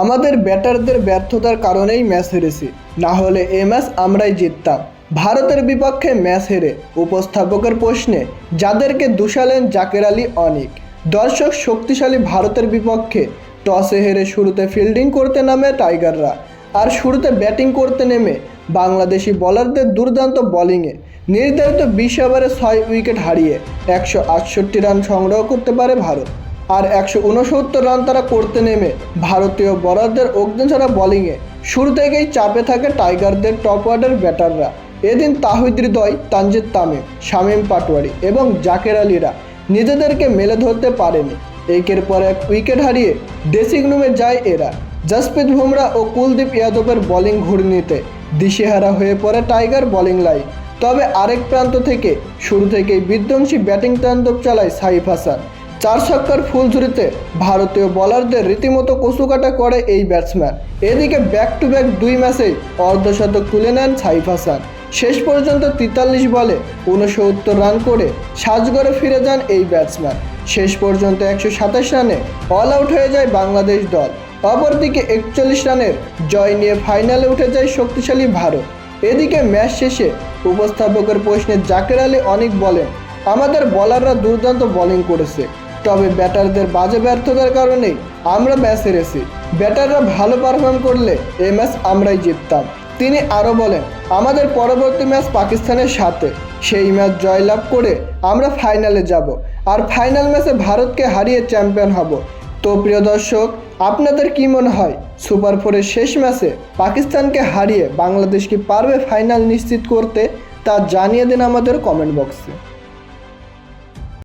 আমাদের ব্যাটারদের ব্যর্থতার কারণেই ম্যাচ হেরেছি। না হলে এ ম্যাচ আমরাই জিততাম। ভারতের বিপক্ষে ম্যাচ হেরে উপস্থাপকের প্রশ্নে যাদেরকে দুষালেন জাকের আলী অনিক, দর্শক শক্তিশালী ভারতের বিপক্ষে টসে হেরে শুরুতে ফিল্ডিং করতে নামে টাইগাররা আর শুরুতে ব্যাটিং করতে নেমে বাংলাদেশি বোলারদের দুর্দান্ত বোলিংয়ে নির্ধারিত বিশ ওভারে ছয় উইকেট হারিয়ে একশো আটষট্টি রান সংগ্রহ করতে পারে ভারত। আর একশো উনসত্তর রান তারা করতে নেমে। ভারতীয় বোলারদের অগ্নিছাড়া বোলিংয়ে শুরু থেকেই চাপে থাকে টাইগারদের টপ অর্ডার ব্যাটাররা। এদিন তাহিদ হৃদয়, তানজিদ তামিম, শামীম পাটোয়ারি এবং জাকের আলীরা নিজেদেরকে মেলে ধরতে পারেনি। একের পর এক উইকেট হারিয়ে ড্রেসিং রুমে যায় এরা। জসপ্রীত বুমরা ও কুলদীপ ইয়াদবের বোলিং ঘূর্ণিতে দিশেহারা হয়ে পড়ে টাইগার বোলিং লাইন তবে আরেক প্রান্ত থেকে শুরু থেকেই বিধ্বংসী ব্যাটিং তাণ্ডব চালায় সাইফ হাসান। চার ছক্কার ফুলঝুরিতে ভারতীয় বলারদের রীতিমতো কচুকাটা করে এই ব্যাটসম্যান এদিকে ব্যাক টু ব্যাক দুই ম্যাচেই অর্ধশতক তুলে নেন সাইফ হাসান। শেষ পর্যন্ত তেতাল্লিশ বলে উনসত্তর রান করে সাজগড়ে ফিরে যান এই ব্যাটসম্যান শেষ পর্যন্ত একশো সাতাশ রানে অল আউট হয়ে যায় বাংলাদেশ দল। অপরদিকে একচল্লিশ রানের জয় নিয়ে ফাইনালে উঠে যায় শক্তিশালী ভারত। এদিকে ম্যাচ শেষে উপস্থাপকের প্রশ্নে জাকের আলী অনেক বলেন, আমাদের বলাররা দুর্দান্ত বোলিং করেছে। তবে ব্যাটারদের বাজে ব্যর্থতার কারণেই আমরা ম্যাচ হেরেছি। ব্যাটাররা ভালো পারফর্ম করলে এই ম্যাচ আমরাই জিততাম। তিনি আরও বলেন, আমাদের পরবর্তী ম্যাচ পাকিস্তানের সাথে। সেই ম্যাচ জয়লাভ করে আমরা ফাইনালে যাব। আর ফাইনাল ম্যাচে ভারতকে হারিয়ে চ্যাম্পিয়ন হব। তো প্রিয় দর্শক, আপনাদের কি মনে হয়, সুপার ফোরের শেষ ম্যাচে পাকিস্তানকে হারিয়ে বাংলাদেশ কি পারবে ফাইনাল নিশ্চিত করতে? তা জানিয়ে দিন আমাদের কমেন্ট বক্সে।